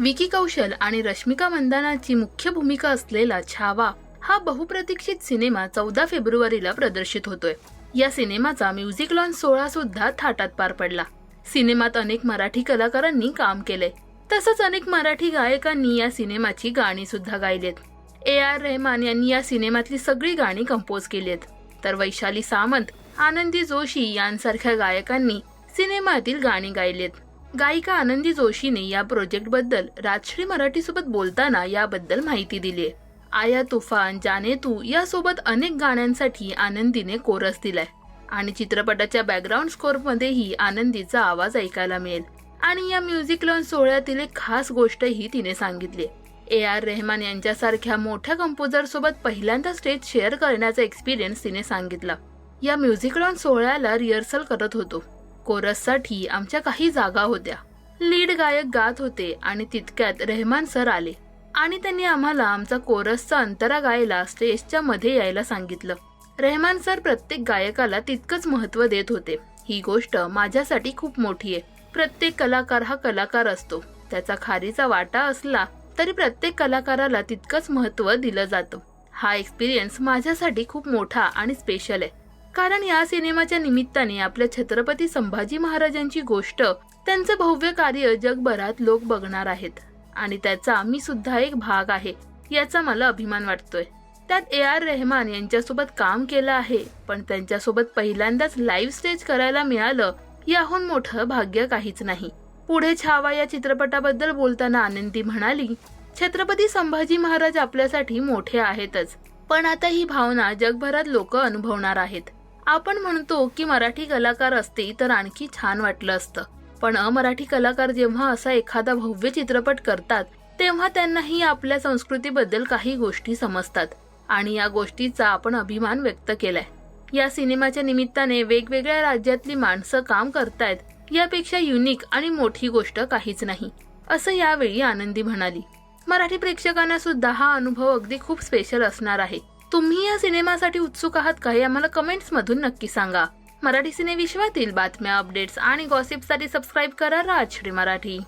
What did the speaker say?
विकी कौशल आणि रश्मिका मंदानाची मुख्य भूमिका असलेला छावा हा बहुप्रतीक्षित सिनेमा चौदा फेब्रुवारीला प्रदर्शित होतोय. या सिनेमाचा म्युझिक लॉन्च सोहळा सुद्धा थाटात पार पडला. सिनेमात अनेक मराठी कलाकारांनी काम केले तसंच अनेक मराठी गायकांनी या सिनेमाची गाणी सुद्धा गायलेत. ए आर रेहमान यांनी या सिनेमातली सगळी गाणी कंपोज केली आहेत तर वैशाली सामंत आनंदी जोशी यांसारख्या गायकांनी सिनेमातील गाणी गायलेत. गायिका आनंदी जोशीने या प्रोजेक्टबद्दल राजश्री मराठीसोबत बोलताना याबद्दल माहिती दिली. आहे आया तुफान जाने तू यासोबत अनेक गाण्यांसाठी आनंदीने कोरस दिलाय. आणि चित्रपटाच्या बॅकग्राऊंड स्कोरमध्येही आनंदीचा आवाज ऐकायला मिळेल. आणि या म्युझिक लॉन्च सोहळ्यातील एक खास गोष्टही तिने सांगितली. ए आर रेहमान यांच्यासारख्या मोठ्या कंपोजर सोबत पहिल्यांदा स्टेज शेअर करण्याचा एक्सपिरियन्स तिने सांगितला. या म्युझिक लॉन्च सोहळ्याला रिहर्सल करत होतो. कोरससाठी आमच्या काही जागा होत्या. लीड गायक गात होते आणि तितक्यात रेहमान सर आले आणि त्यांनी आम्हाला आमचा कोरसचा अंतरा गायला स्टेजच्या मध्ये यायला सांगितलं. रेहमान सर प्रत्येक गायकाला तितकंच महत्त्व देत होते. ही गोष्ट माझ्यासाठी खूप मोठी आहे. प्रत्येक कलाकार हा कलाकार असतो. त्याचा खारीचा वाटा असला तरी प्रत्येक कलाकाराला तितकंच महत्त्व दिलं जातं. हा एक्सपिरियन्स माझ्यासाठी खूप मोठा आणि स्पेशल आहे. कारण या सिनेमाच्या निमित्ताने आपल्या छत्रपती संभाजी महाराजांची गोष्ट त्यांचं भव्य कार्य जगभरात लोक बघणार आहेत. आणि त्याचा मी सुद्धा एक भाग आहे याचा मला अभिमान वाटतोय. त्यात ए आर रेहमान यांच्यासोबत काम केलं आहे पण त्यांच्यासोबत पहिल्यांदाच लाईव्ह स्टेज करायला मिळालं याहून मोठं भाग्य काहीच नाही. पुढे छावा या चित्रपटाबद्दल बोलताना आनंदी म्हणाली छत्रपती संभाजी महाराज आपल्यासाठी मोठे आहेतच पण आता ही भावना जगभरात लोक अनुभवणार आहेत. आपण म्हणतो की मराठी कलाकार असते तर आणखी छान वाटलं असतं. पण अमराठी कलाकार जेव्हा असा एखादा भव्य चित्रपट करतात तेव्हा त्यांनाही आपल्या संस्कृतीबद्दल काही गोष्टी समजतात. आणि या गोष्टीचा आपण अभिमान व्यक्त केलाय. या सिनेमाच्या निमित्ताने वेगवेगळ्या राज्यातली माणसं काम करतायत यापेक्षा युनिक आणि मोठी गोष्ट काहीच नाही असं यावेळी आनंदी म्हणाली. मराठी प्रेक्षकांना सुद्धा हा अनुभव अगदी खूप स्पेशल असणार आहे. तुम्ही या सिनेमासाठी उत्सुक आहात का हे आम्हाला कमेंट्समधून नक्की सांगा. मराठी सिनेविश्वातील बातम्या अपडेट्स आणि गॉसिपसाठी सबस्क्राईब करा राजश्री मराठी.